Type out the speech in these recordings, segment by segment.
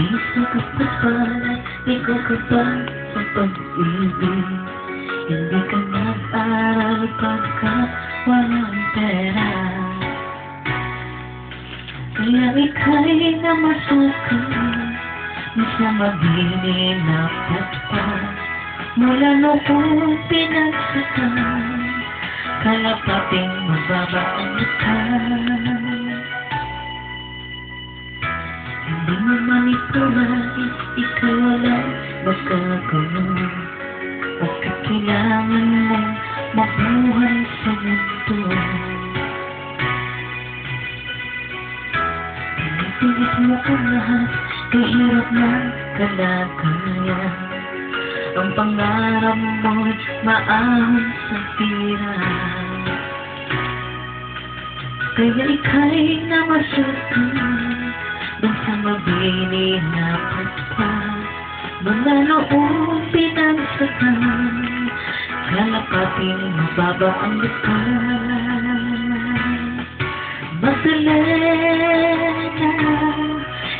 na Isip ko pa pala, di ko kapag sa pag-ibig Hindi ka nag-aral pagkat walang pera Kaya ika'y namasukan Di siya mabili na pagpa Mula noong pinagsakan Kalapating mababa ang manipulais Ikaw wala magkagawa Pagkat kailangan mong mabuhay sa mundo Pinipilit mo ang lahat Kahirap na kalagayan Ang pangarap mo'y maahon sa tira. Kaya ika'y namasukan Doon sa mabini na pagpa Mula noong pinagsakan Kalapating mababa ang lupa. Magdalena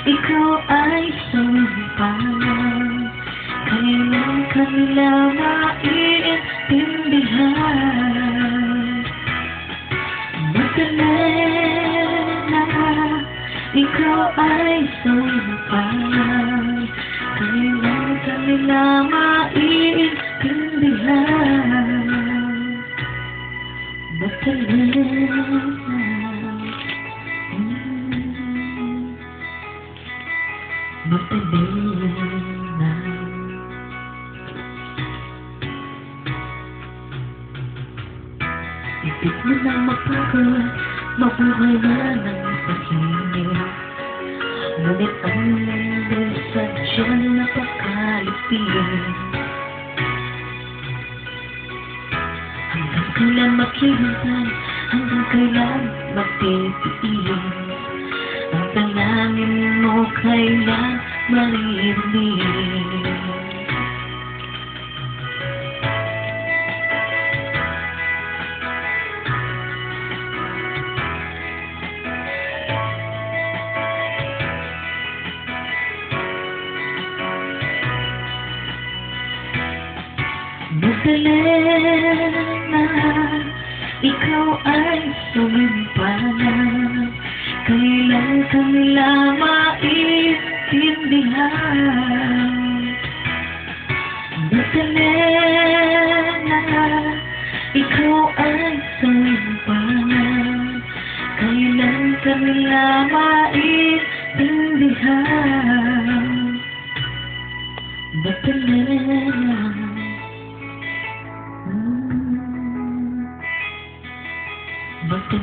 ikaw ay sumpalan Kailan kanila maiintindihan Ikaw ay sumpalan Kailan kanila maiintindihan. Magdalena Mm. Magdalena Isip mo na magpagawa Mabuhay na ng tahimik Ngunit ang mundo sadyang napakalipin Hanggang kailan maghihintay Hanggang kailan magtitiis Ang dalangin mo kailan maririnig Magdalena Ikaw ay sumimpanan Kailan kanila maintindihan Magdalena Ikaw ay sumimpanan Kailan kanila maintindihan Magdalena ben